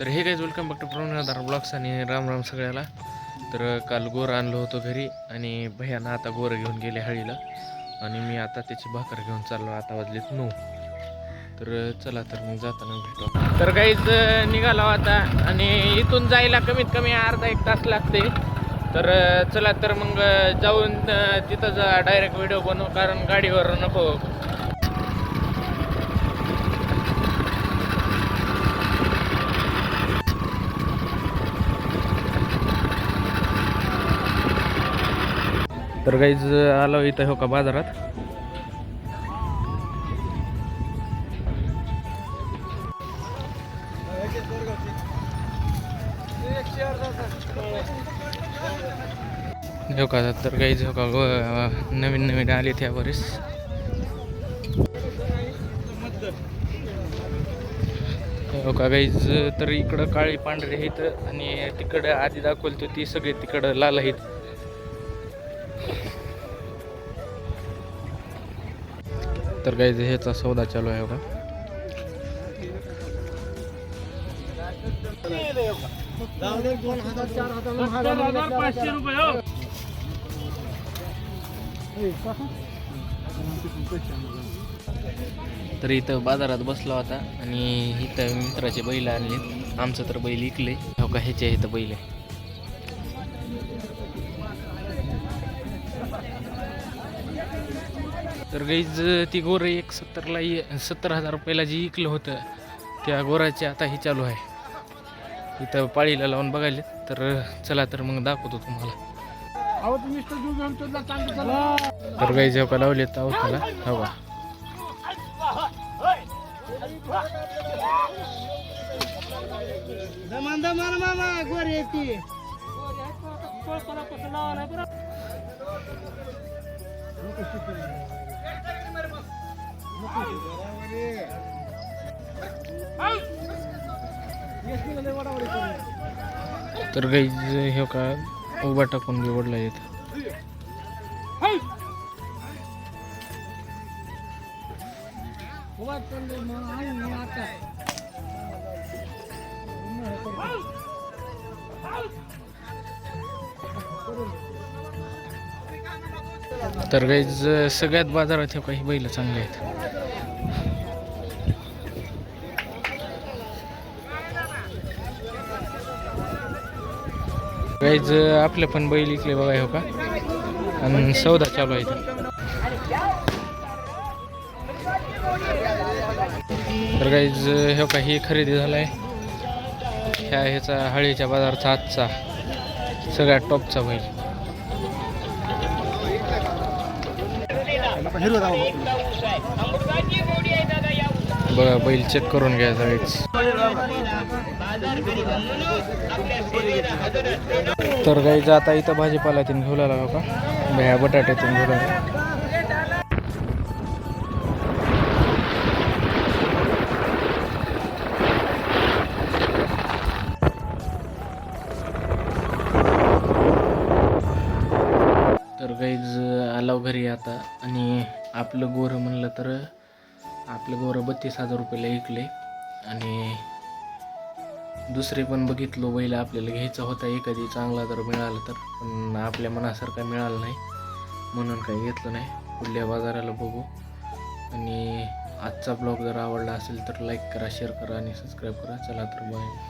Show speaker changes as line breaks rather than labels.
तर हे काय welcome back to Pravanadhar blogs आणि राम राम सगळ्याला. तर काल गोर आणलं होतं घरी आणि भैयानं आता गोरं घेऊन गेले हळीला. आणि मी आता त्याची भाकर घेऊन चाललो आता वाजलेत नऊ. तर चला तर मग जाताना भेटू तर काहीच निघाला आता आणि इथून जायला कमीत कमी अर्धा एक तास लागते. तर चला तर मग जाऊन तिथं डायरेक्ट व्हिडिओ बनवू कारण गाडीवर नको. तर गाईज आलो इथं हो का बाजारात? हो का तर गाईज हो का नवीन नवीन आले त्या बरेच हो का गाईज तर इकडं काळी पांढरे आहेत आणि तिकडं आधी दाखवलं ती सगळी तिकडं लाल आहेत. तर काही ह्याचा सौदा चालू आहे बघा. तर इथं बाजारात बसला होता आणि इथं मित्राचे बैल आणले. आमचं तर बैल इकले. हो का ह्याचे इथं बैल आहे. तर गाईज ती गोरं एक सत्तरला ये- सत्तर हजार रुपयाला जी इकलं होतं त्या गोराचे आता हे चालू आहे. इथं पाळीला लावून बघायले तर चला तर मग दाखवतो तुम्हाला. तर गाईज हो का लावले तावताला हो का तर गाईज हे का उभा टाकून बिवडला येत तर गाईज सगळ्यात बाजारात हे काही बैल चांगले आहेत. गाईज आपले पण बैल इकले बघा हो का? आणि सौदा चालू आहे तर गाईज हे हो का ही खरेदी झालाय. ह्या ह्याचा हळीच्या बाजारचा आजचा सगळ्यात टॉपचा बैल. बघा बैल चेक करून घ्यायचा वेळेस तर गाईचं आता इथं भाजीपाला घेऊ लागला का? भया बटाट्यातून घेऊ लागला. आलाव घरी आता. आणि आपलं गोरं म्हणलं तर आपलं गोरं बत्तीस हजार रुपयाला ऐकले आणि दुसरे पण बघितलो बैल आपल्याला घ्यायचा होता. एखादी चांगला जर मिळाला तर पण आपल्या मनासारखा मिळाला नाही. म्हणून काही घेतलं नाही. पुढल्या बाजाराला बघू. आणि आजचा ब्लॉग जर आवडला असेल तर लाईक करा शेअर करा आणि सबस्क्राईब करा. चला तर बाय